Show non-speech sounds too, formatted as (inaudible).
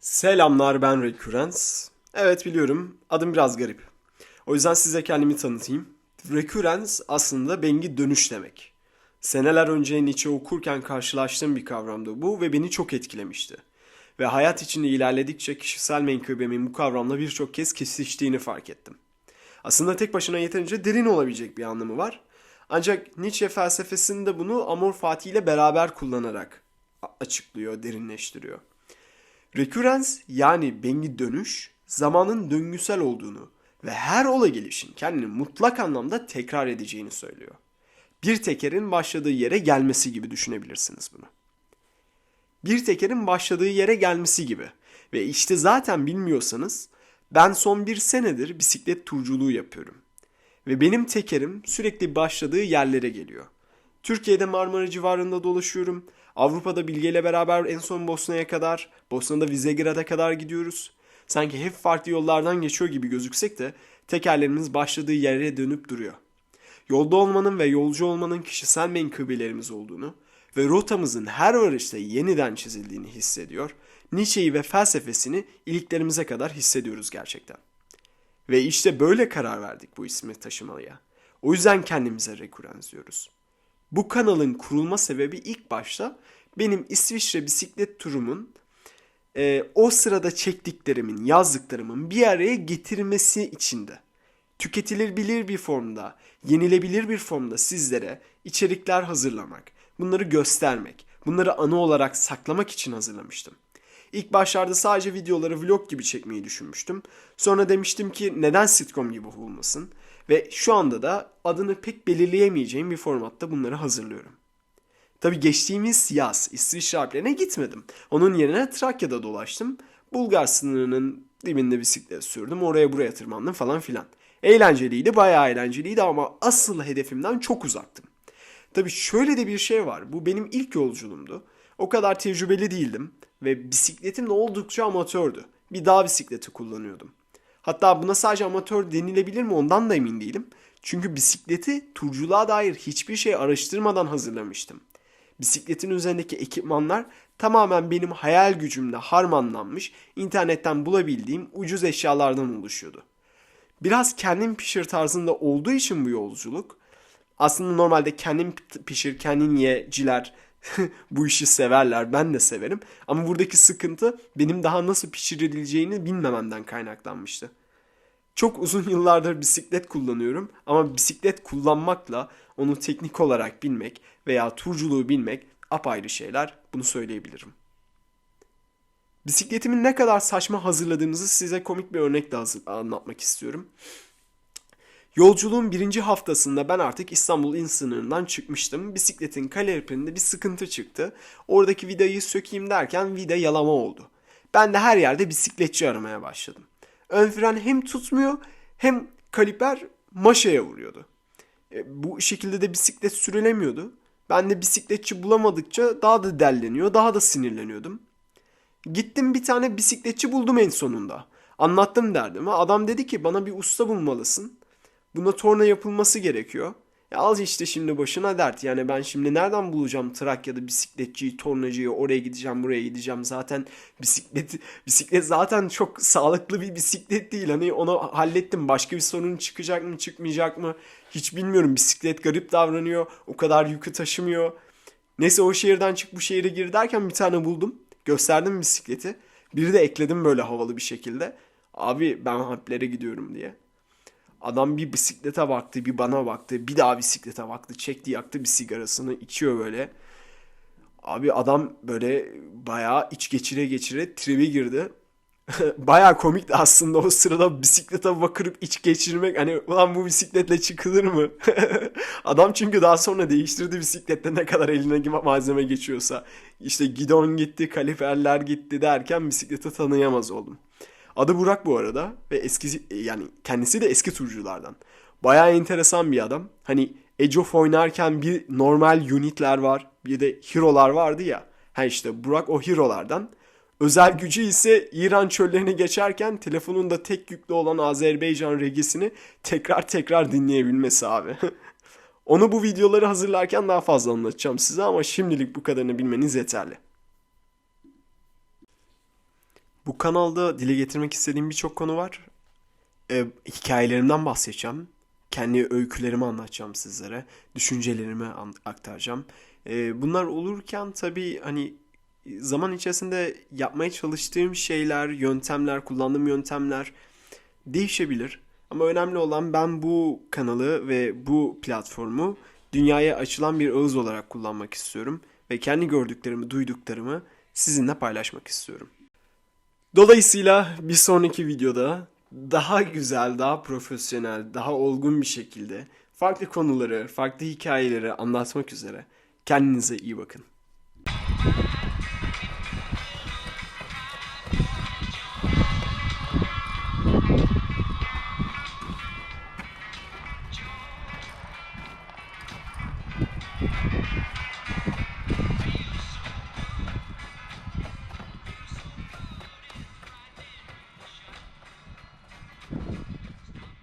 Selamlar ben Recurrence. Evet biliyorum adım biraz garip. O yüzden size kendimi tanıtayım. Recurrence aslında bengi dönüş demek. Seneler önce Nietzsche okurken karşılaştığım bir kavramdı bu ve beni çok etkilemişti. Ve hayat içinde ilerledikçe kişisel menkıbemin bu kavramla birçok kez kesiştiğini fark ettim. Aslında tek başına yeterince derin olabilecek bir anlamı var. Ancak Nietzsche felsefesinde bunu Amor Fati ile beraber kullanarak açıklıyor, derinleştiriyor. Recurrence yani bengi dönüş zamanın döngüsel olduğunu ve her olay gelişin kendini mutlak anlamda tekrar edeceğini söylüyor. Bir tekerin başladığı yere gelmesi gibi düşünebilirsiniz bunu. Bir tekerin başladığı yere gelmesi gibi. Ve işte zaten bilmiyorsanız ben son bir senedir bisiklet turculuğu yapıyorum. Ve benim tekerim sürekli başladığı yerlere geliyor. Türkiye'de Marmara civarında dolaşıyorum. Avrupa'da Bilge ile beraber en son Bosna'ya kadar, Bosna'da Vizegrad'a kadar gidiyoruz. Sanki hep farklı yollardan geçiyor gibi gözüksek de tekerlerimiz başladığı yere dönüp duruyor. Yolda olmanın ve yolcu olmanın kişisel menkıbelerimiz olduğunu ve rotamızın her varışta yeniden çizildiğini hissediyor, Nietzsche'yi ve felsefesini iliklerimize kadar hissediyoruz gerçekten. Ve işte böyle karar verdik bu ismi taşımaya. O yüzden kendimize rekurans diyoruz. Bu kanalın kurulma sebebi ilk başta benim İsviçre bisiklet turumun e, o sırada çektiklerimin, yazdıklarımın bir araya getirmesi içinde. Tüketilebilir bir formda, yenilebilir bir formda sizlere içerikler hazırlamak, bunları göstermek, bunları anı olarak saklamak için hazırlamıştım. İlk başlarda sadece videoları vlog gibi çekmeyi düşünmüştüm. Sonra demiştim ki neden sitcom gibi olmasın? Ve şu anda da adını pek belirleyemeyeceğim bir formatta bunları hazırlıyorum. Tabi geçtiğimiz yaz İsviçre Alplerine gitmedim. Onun yerine Trakya'da dolaştım. Bulgar sınırının dibinde bisiklet sürdüm. Oraya buraya tırmandım falan filan. Eğlenceliydi, bayağı eğlenceliydi ama asıl hedefimden çok uzaktım. Tabi şöyle de bir şey var. Bu benim ilk yolculuğumdu. O kadar tecrübeli değildim ve bisikletim de oldukça amatördü. Bir dağ bisikleti kullanıyordum. Hatta buna sadece amatör denilebilir mi ondan da emin değilim. Çünkü bisikleti turculuğa dair hiçbir şey araştırmadan hazırlamıştım. Bisikletin üzerindeki ekipmanlar tamamen benim hayal gücümle harmanlanmış, internetten bulabildiğim ucuz eşyalardan oluşuyordu. Biraz kendim pişir tarzında olduğu için bu yolculuk, aslında normalde kendim pişir, kendin yeciler (laughs) bu işi severler. Ben de severim. Ama buradaki sıkıntı benim daha nasıl pişirileceğini bilmememden kaynaklanmıştı. Çok uzun yıllardır bisiklet kullanıyorum ama bisiklet kullanmakla onu teknik olarak bilmek veya turculuğu bilmek apayrı şeyler. Bunu söyleyebilirim. Bisikletimin ne kadar saçma hazırladığımızı size komik bir örnekle anlatmak istiyorum. Yolculuğun birinci haftasında ben artık İstanbul İn sınırından çıkmıştım. Bisikletin kaloriferinde bir sıkıntı çıktı. Oradaki vidayı sökeyim derken vida yalama oldu. Ben de her yerde bisikletçi aramaya başladım. Ön fren hem tutmuyor hem kaliper maşaya vuruyordu. E, bu şekilde de bisiklet sürülemiyordu. Ben de bisikletçi bulamadıkça daha da delleniyor, daha da sinirleniyordum. Gittim bir tane bisikletçi buldum en sonunda. Anlattım derdimi. Adam dedi ki bana bir usta bulmalısın. Buna torna yapılması gerekiyor. Ya al işte şimdi başına dert. Yani ben şimdi nereden bulacağım Trakya'da bisikletçiyi, tornacıyı, oraya gideceğim, buraya gideceğim. Zaten bisiklet (laughs) bisiklet zaten çok sağlıklı bir bisiklet değil. Hani onu hallettim. Başka bir sorun çıkacak mı, çıkmayacak mı? Hiç bilmiyorum. Bisiklet garip davranıyor. O kadar yükü taşımıyor. Neyse o şehirden çık bu şehire gir derken bir tane buldum. Gösterdim bisikleti. Biri de ekledim böyle havalı bir şekilde. Abi ben Alplere gidiyorum diye. Adam bir bisiklete baktı, bir bana baktı, bir daha bisiklete baktı. Çekti yaktı bir sigarasını, içiyor böyle. Abi adam böyle bayağı iç geçire geçire tribe girdi. (laughs) bayağı komikti aslında o sırada bisiklete bakırıp iç geçirmek. Hani ulan bu bisikletle çıkılır mı? (laughs) adam çünkü daha sonra değiştirdi bisiklette ne kadar eline malzeme geçiyorsa. İşte gidon gitti, kaliferler gitti derken bisikleti tanıyamaz oldum. Adı Burak bu arada ve eski yani kendisi de eski turculardan. Bayağı enteresan bir adam. Hani Age of oynarken bir normal unitler var, bir de hero'lar vardı ya. Ha işte Burak o hero'lardan. Özel gücü ise İran çöllerini geçerken telefonunda tek yüklü olan Azerbaycan regisini tekrar tekrar dinleyebilmesi abi. (laughs) Onu bu videoları hazırlarken daha fazla anlatacağım size ama şimdilik bu kadarını bilmeniz yeterli. Bu kanalda dile getirmek istediğim birçok konu var. Ee, hikayelerimden bahsedeceğim. Kendi öykülerimi anlatacağım sizlere. Düşüncelerimi aktaracağım. Ee, bunlar olurken tabii hani zaman içerisinde yapmaya çalıştığım şeyler, yöntemler, kullandığım yöntemler değişebilir. Ama önemli olan ben bu kanalı ve bu platformu dünyaya açılan bir ağız olarak kullanmak istiyorum. Ve kendi gördüklerimi, duyduklarımı sizinle paylaşmak istiyorum. Dolayısıyla bir sonraki videoda daha güzel, daha profesyonel, daha olgun bir şekilde farklı konuları, farklı hikayeleri anlatmak üzere kendinize iyi bakın.